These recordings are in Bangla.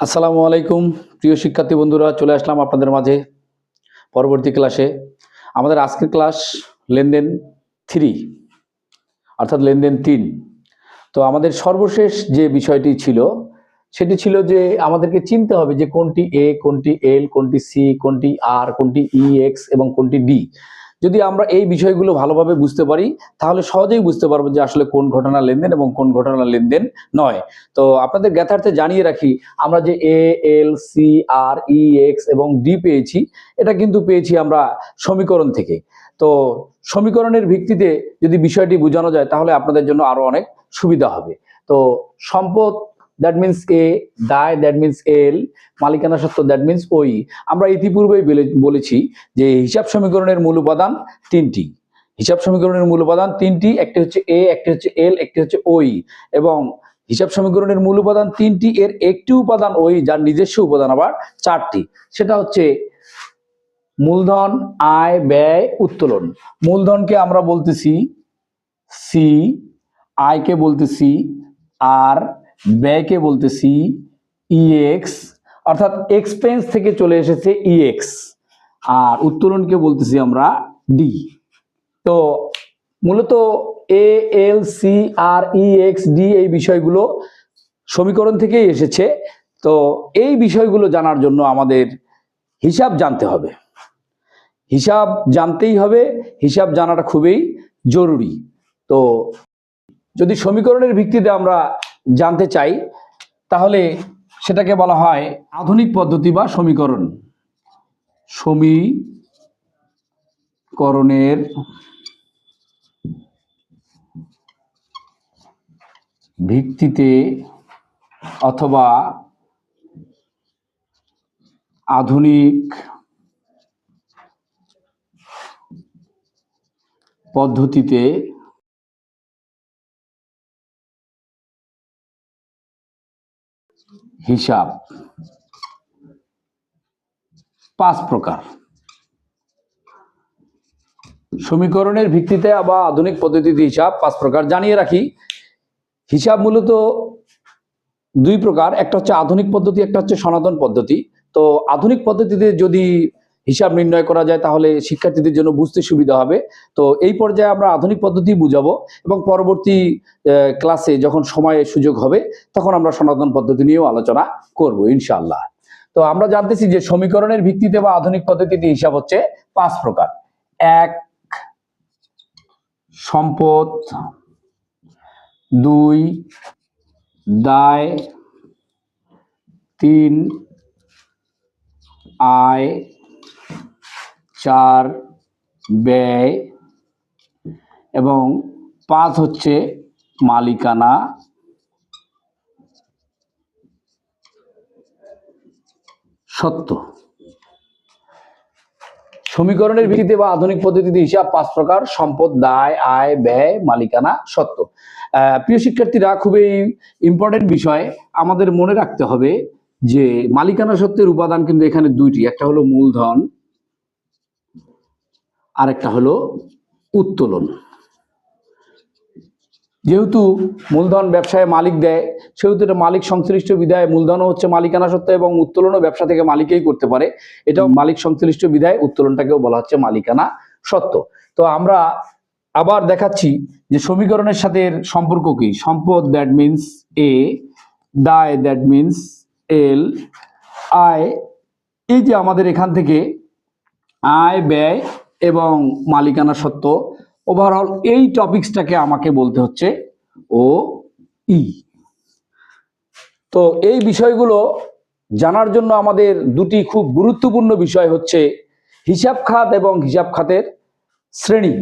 আসসালামু আলাইকুম, প্রিয় শিক্ষার্থী বন্ধুরা, চলে আসলাম আপনাদের মাঝে পরবর্তী ক্লাসে। আমাদের আজকের ক্লাস লেনদেন থ্রি, অর্থাৎ লেনদেন তিন। তো আমাদের সর্বশেষ যে বিষয়টি ছিল, সেটি ছিল যে আমাদেরকে চিনতে হবে যে কোনটি এ কোনটি এল কোনটি সি কোনটি আর কোনটি ই এক্স এবং কোনটি ডি যদি আমরা এই বিষয়গুলো ভালোভাবে বুঝতে পারি, তাহলে সহজেই বুঝতে পারব যে আসলে কোন ঘটনা লেনদেন এবং কোন ঘটনা লেনদেন নয়। তো আপনাদের জ্ঞাতার্থে জানিয়ে রাখি, আমরা যে A L C R E X এবং ডি পেয়েছি, এটা কিন্তু পেয়েছি আমরা সমীকরণ থেকে। তো সমীকরণের ভিত্তিতে যদি বিষয়টি বোঝানো যায়, তাহলে আপনাদের জন্য আরও অনেক সুবিধা হবে। তো সম্পদ দ্যাট মিনস এ দায় দ্যাট মিনস এল মালিকানা সত্ত্ব দ্যাট মিনস ওই আমরা ইতিপূর্বেই বলে- বলেছি যে হিসাব সমীকরণের মূল উপাদান তিনটি। হিসাব সমীকরণের মূল উপাদান তিনটি, একটি হচ্ছে এ একটি হচ্ছে এল একটি হচ্ছে ওই এবং হিসাব সমীকরণের মূল উপাদান তিনটি, এর একটি উপাদান ওই যার নিজস্ব উপাদান আবার চারটি। সেটা হচ্ছে মূলধন, আয়, ব্যয়, উত্তোলন। মূলধনকে আমরা বলতেছি সি আয়কে বলতেছি আর ব্যয়কে বলতেছি ইএক্স অর্থাৎ এক্সপেন্স থেকে চলে এসেছে ইএক্স আর উত্তোলনকে বলতেছি আমরা ডি তো মূলত A L C R E X D এই বিষয়গুলো সমীকরণ থেকেই এসেছে। তো এই বিষয়গুলো জানার জন্য আমাদের হিসাব জানতে হবে। হিসাব জানতেই হবে। হিসাব জানাটা খুবই জরুরি। তো যদি সমীকরণের ভিত্তিতে আমরা জানতে চাই, তাহলে সেটাকে বলা হয় আধুনিক পদ্ধতি বা সমীকরণ। সমীকরণের ভিত্তিতে অথবা আধুনিক পদ্ধতিতে হিসাব। পাঁচ প্রকার। সমীকরণের ভিত্তিতে বা আধুনিক পদ্ধতিতে হিসাব, পাঁচ প্রকার। জানিয়ে রাখি, হিসাব মূলত দুই প্রকার। একটা হচ্ছে আধুনিক পদ্ধতি, একটা হচ্ছে সনাতন পদ্ধতি। তো আধুনিক পদ্ধতিতে যদি হিসাব নির্ণয় করা যায়, তাহলে শিক্ষার্থীদের জন্য বুঝতে সুবিধা হবে। তো এই পর্যায়ে আমরা আধুনিক পদ্ধতি বুঝাবো এবং পরবর্তী ক্লাসে যখন সময় সুযোগ হবে, তখন আমরা সনাতন পদ্ধতি নিয়েও আলোচনা করব, ইনশাআল্লাহ। তো আমরা জানতেছি যে সমীকরণের ভিত্তিতে বা আধুনিক পদ্ধতিতে হিসাব হচ্ছে পাঁচ প্রকার। এক, সম্পদ। দুই, দায়। তিন, আয়। চার, ব্যয় এবং পাঁচ হচ্ছে মালিকানা। সত্য। সমীকরণের ভিত্তিতে বা আধুনিক পদ্ধতিতে হিসাব পাঁচ প্রকার, সম্পদ, দায়, আয়, ব্যয়, মালিকানা, সত্য। প্রিয় শিক্ষার্থীরা, খুবই ইম্পর্টেন্ট বিষয়। আমাদের মনে রাখতে হবে যে মালিকানা সত্ত্বের উপাদান কিন্তু এখানে দুইটি। একটা হলো মূলধন আর একটা হলো উত্তোলন। যেহেতু মূলধন ব্যবসায় মালিক দেয়, সেহেতু এটা মালিক সংশ্লিষ্ট বিধায় মূলধনও হচ্ছে মালিকানা সত্ত্ব এবং উত্তোলনও ব্যবসা থেকে মালিকেই করতে পারে। এটাও মালিক সংশ্লিষ্ট বিধায় উত্তোলনটাকেও বলা হচ্ছে মালিকানা সত্ত্ব। তো আমরা আবার দেখাচ্ছি যে সমীকরণের সাথে এর সম্পর্ক কি? সম্পদ দ্যাট মিনস এ দায় দ্যাট মিনস এল আয় এই যে আমাদের এখান থেকে আয়, ব্যয় এবং মালিকানা সত্ত্ব ওভারঅল এই টপিকসটাকে আমাকে বলতে হচ্ছে ও ই। তো এই বিষয়গুলো জানার জন্য আমাদের দুটি খুব গুরুত্বপূর্ণ বিষয় হচ্ছে হিসাব খাত এবং হিসাব খাতের শ্রেণি।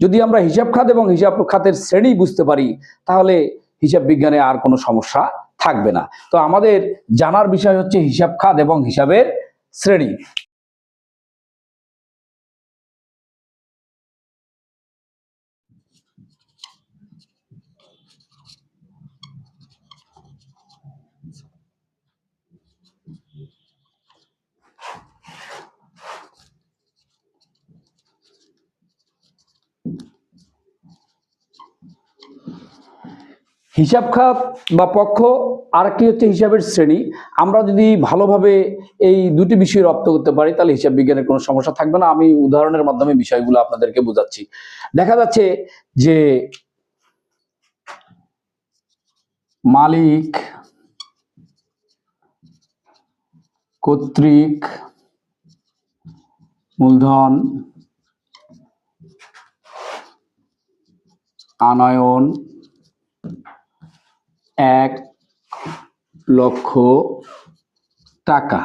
যদি আমরা হিসাব খাত এবং হিসাব খাতের শ্রেণি বুঝতে পারি, তাহলে হিসাব বিজ্ঞানে আর কোনো সমস্যা থাকবে না। তো আমাদের জানার বিষয় হচ্ছে হিসাব খাত এবং হিসাবের শ্রেণি। হিসাব খাত বা পক্ষ আরেকটি হচ্ছে হিসাবের শ্রেণি। আমরা যদি ভালোভাবে এই দুটি বিষয় রপ্ত করতে পারি, তাহলে হিসাব বিজ্ঞানের কোনো সমস্যা থাকবে না। আমি উদাহরণের মাধ্যমে বিষয়গুলো আপনাদেরকে বোঝাচ্ছি। দেখা যাচ্ছে যে মালিক কর্তৃক মূলধন আনয়ন এক লক্ষ টাকা।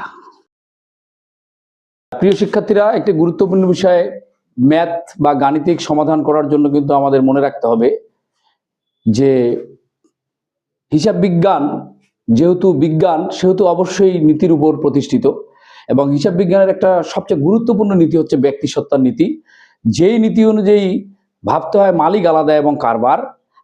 প্রিয় শিক্ষার্থীরা, একটি গুরুত্বপূর্ণ বিষয়ে, ম্যাথ বা গাণিতিক সমাধান করার জন্য কিন্তু আমাদের মনে রাখতে হবে যে, হিসাব বিজ্ঞান, যেহেতু বিজ্ঞান, সেহেতু অবশ্যই নীতির উপর প্রতিষ্ঠিত এবং হিসাব বিজ্ঞানের একটা সবচেয়ে গুরুত্বপূর্ণ নীতি হচ্ছে ব্যক্তি সত্তার নীতি। যেই নীতি অনুযায়ী ভাবতে হয় মালিক আলাদা এবং কারবার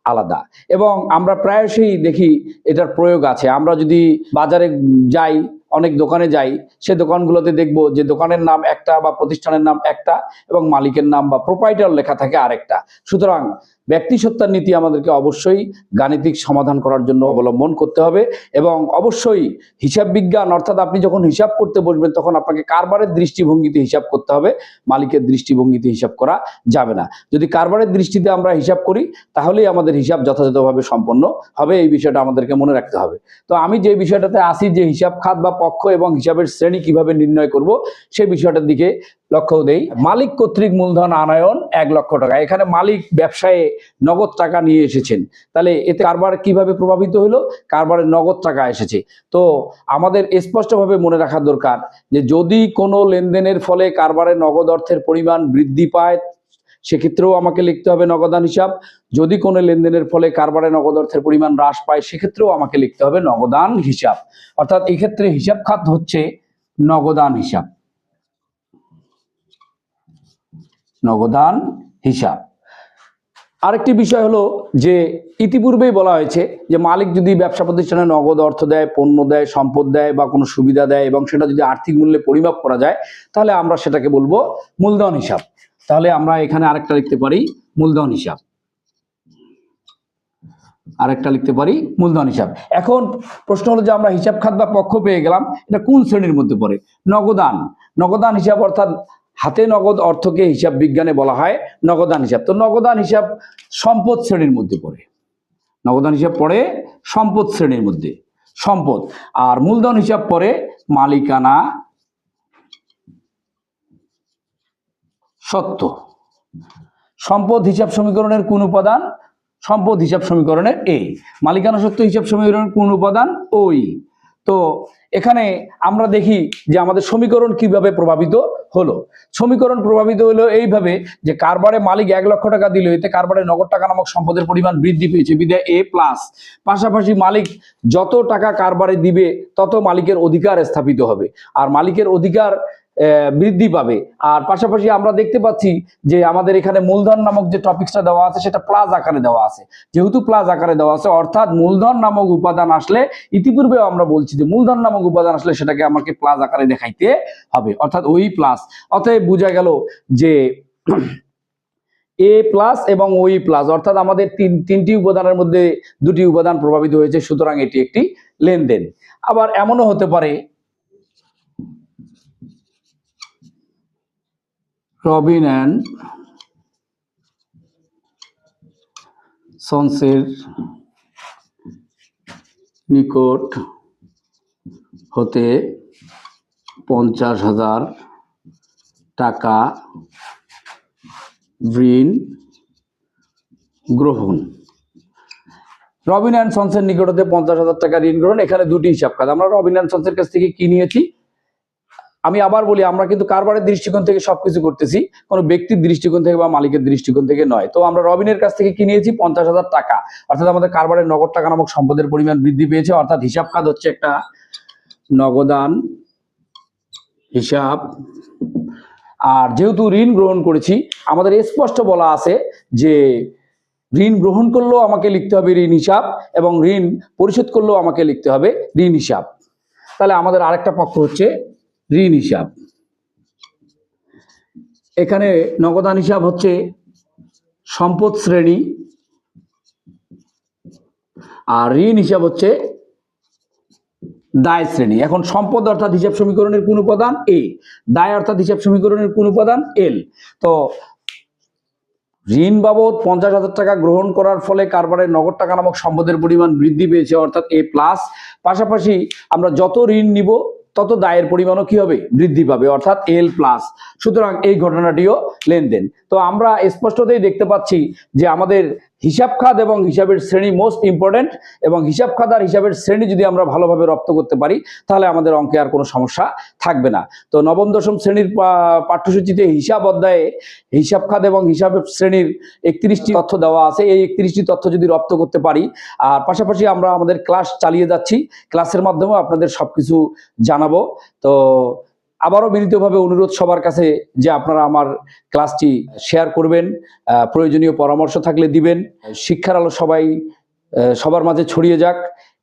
আলাদা। এবং আমরা প্রায়শই দেখি এটার প্রয়োগ আছে। আমরা যদি বাজারে যাই, অনেক দোকানে যাই, সে দোকানগুলোতে দেখব যে দোকানের নাম একটা বা প্রতিষ্ঠানের নাম একটা এবং মালিকের নাম বা প্রোপাইটার লেখা থাকে আরেকটা। সুতরাং ব্যক্তি সত্তার নীতি আমাদেরকে অবশ্যই গাণিতিক সমাধান করার জন্য অবলম্বন করতে হবে এবং অবশ্যই হিসাব বিজ্ঞান, অর্থাৎ আপনি যখন হিসাব করতে বসবেন, তখন আপনাকে কারবারের দৃষ্টিভঙ্গিতে হিসাব করতে হবে, মালিকের দৃষ্টিভঙ্গিতে হিসাব করা যাবে না। যদি কারবারের দৃষ্টিতে আমরা হিসাব করি, তাহলেই আমাদের হিসাব যথাযথভাবে সম্পন্ন হবে, এই বিষয়টা আমাদেরকে মনে রাখতে হবে। তো আমি যে বিষয়টাতে আসি, যে হিসাব খাত বা পক্ষ এবং হিসাবের শ্রেণি কীভাবে নির্ণয় করব সেই বিষয়টার দিকে লক্ষ্য দেই। মালিক কর্তৃক মূলধন আনয়ন এক লক্ষ টাকা। এখানে মালিক ব্যবসায়ে নগদ টাকা নিয়ে এসেছেন। তাহলে এতে কারবার কীভাবে প্রভাবিত হলো? কারবারের নগদ টাকা এসেছে। তো আমাদের স্পষ্টভাবে মনে রাখা দরকার যে যদি কোনো লেনদেনের ফলে কারবারের নগদ অর্থের পরিমাণ বৃদ্ধি পায়, সেক্ষেত্রেও আমাকে লিখতে হবে নগদান হিসাব। যদি কোনো লেনদেনের ফলে কারবারে নগদ অর্থের পরিমাণ হ্রাস পায়, সেক্ষেত্রেও আমাকে লিখতে হবে নগদান হিসাব। অর্থাৎ এক্ষেত্রে ক্ষেত্রে হিসাব খাত হচ্ছে নগদান হিসাব। নগদান হিসাব। আরেকটি বিষয় হলো যে ইতিপূর্বেই বলা হয়েছে যে মালিক যদি ব্যবসা প্রতিষ্ঠানে নগদ অর্থ দেয়, পণ্য দেয়, সম্পদ দেয় বা কোনো সুবিধা দেয় এবং সেটা যদি আর্থিক মূল্যে পরিমাপ করা যায়, তাহলে আমরা সেটাকে বলব মূলধন হিসাব। তাহলে আমরা এখানে আরেকটা লিখতে পারি মূলধন হিসাব। আরেকটা লিখতে পারি মূলধন হিসাব। এখন প্রশ্ন হলো যে আমরা হিসাব খাত বা পক্ষ পেয়ে গেলাম, এটা কোন শ্রেণির মধ্যে পড়ে? নগদান। নগদান হিসাব অর্থাৎ হাতে নগদ অর্থকে হিসাব বিজ্ঞানে বলা হয় নগদান হিসাব। তো নগদান হিসাব সম্পদ শ্রেণির মধ্যে পড়ে। নগদান হিসাব পড়ে সম্পদ শ্রেণির মধ্যে। সম্পদ। আর মূলধন হিসাব পড়ে মালিকানা সত্য সম্পদ হিসাব সমীকরণের কোন উপাদান? সম্পদ হিসাব সমীকরণের এ মালিকানা সত্য হিসাব সমীকরণের কোন উপাদান? ওই। তো এখানে আমরা দেখি যে আমাদের সমীকরণ কীভাবে প্রভাবিত? হলো। সমীকরণ প্রভাবিত হলো এইভাবে যে কারবারে মালিক এক লক্ষ টাকা দিল, এতে কারবারে নগদ টাকা নামক সম্পদের পরিমাণ বৃদ্ধি পেয়েছে বিধায় এ প্লাস। পাশাপাশি মালিক যত টাকা কারবারে দিবে, তত মালিকের অধিকার স্থাপিত হবে। আর মালিকের অধিকার বৃদ্ধি পাবে। আর পাশাপাশি আমরা দেখতে পাচ্ছি যে আমাদের এখানে মূলধন নামক যে টপিকসটা দেওয়া আছে, সেটা প্লাস আকারে দেওয়া আছে। যেহেতু প্লাস আকারে দেওয়া আছে, অর্থাৎ মূলধন নামক উপাদান আসলে ইতিপূর্বেও আমরা বলছি যে মূলধন নামক উপাদান আসলে সেটাকে আমাকে প্লাস আকারে দেখাইতে হবে, অর্থাৎ ওই প্লাস অতএব বোঝা গেল যে এ প্লাস এবং ওই প্লাস অর্থাৎ আমাদের তিন, তিনটি উপাদানের মধ্যে দুটি উপাদান প্রভাবিত হয়েছে, সুতরাং এটি একটি লেনদেন। আবার এমনও হতে পারে রবিন অ্যান্ড সন্সের নিকট হতে পঞ্চাশ হাজার টাকা ঋণ গ্রহণ। রবিন অ্যান্ড সন্সের নিকট হতে পঞ্চাশ হাজার টাকা ঋণ গ্রহণ। এখানে দুটি হিসাব কাজ। আমরা রবিন অ্যান্ড সন্সের কাছ থেকে কি নিয়েছি? আমি আবার বলি, আমরা কিন্তু কারবারের দৃষ্টিকোণ থেকে সবকিছু করতেছি, কোনো ব্যক্তির দৃষ্টিকোণ থেকে বা মালিকের দৃষ্টিকোণ থেকে নয়। তো আমরা রবিনের কাছ থেকে কি নিয়েছি? পঞ্চাশ হাজার টাকা। অর্থাৎ আমাদের কারবারের নগদ টাকা নামক সম্পদের পরিমাণ বৃদ্ধি পেয়েছে, অর্থাৎ হিসাব খাত হচ্ছে একটা নগদান হিসাব। আর যেহেতু ঋণ গ্রহণ করেছি, আমাদের স্পষ্ট বলা আছে যে ঋণ গ্রহণ করলেও আমাকে লিখতে হবে ঋণ হিসাব এবং ঋণ পরিশোধ করলেও আমাকে লিখতে হবে ঋণ হিসাব। তাহলে আমাদের আরেকটা পক্ষ হচ্ছে ঋণ হিসাব। এখানে নগদান হিসাব হচ্ছে সম্পদ শ্রেণি আর ঋণ হিসাব হচ্ছে দায় শ্রেণি। এখন সম্পদ অর্থাৎ হিসাব সমীকরণের কোন উপাদান এ দায় অর্থাৎ হিসাব সমীকরণের কোন উপাদান এল তো ঋণ বাবদ পঞ্চাশ হাজার টাকা গ্রহণ করার ফলে কারবারের নগদ টাকা নামক সম্পদের পরিমাণ বৃদ্ধি পেয়েছে, অর্থাৎ এ প্লাস পাশাপাশি আমরা যত ঋণ নিব তত দায়ের পরিমাণও কি হবে? বৃদ্ধি পাবে, অর্থাৎ এল প্লাস সুতরাং এই ঘটনাটিও লেনদেন। তো আমরা স্পষ্টতই দেখতে পাচ্ছি যে আমাদের হিসাব খাত এবং হিসাবের শ্রেণি মোস্ট ইম্পর্টেন্ট এবং হিসাব খাত আর হিসাবের শ্রেণি যদি আমরা ভালোভাবে রপ্ত করতে পারি, তাহলে আমাদের অঙ্কে আর কোনো সমস্যা থাকবে না। তো নবম, দশম শ্রেণির পাঠ্যসূচিতে হিসাব অধ্যায়ে হিসাব খাত এবং হিসাব শ্রেণির একত্রিশটি তথ্য দেওয়া আছে। এই একত্রিশটি তথ্য যদি রপ্ত করতে পারি, আর পাশাপাশি আমরা আমাদের ক্লাস চালিয়ে যাচ্ছি। ক্লাসের মাধ্যমে আপনাদের সব কিছু জানাব। তো আবারও বিনীতভাবে অনুরোধ সবার কাছে যে আপনারা আমার ক্লাসটি শেয়ার করবেন প্রয়োজনীয় পরামর্শ থাকলে দিবেন। শিক্ষার আলো সবাই সবার মাঝে ছড়িয়ে যাক।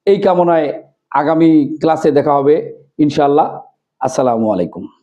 এই কামনায় আগামী ক্লাসে দেখা হবে। ইনশাআল্লাহ। আসসালামু আলাইকুম।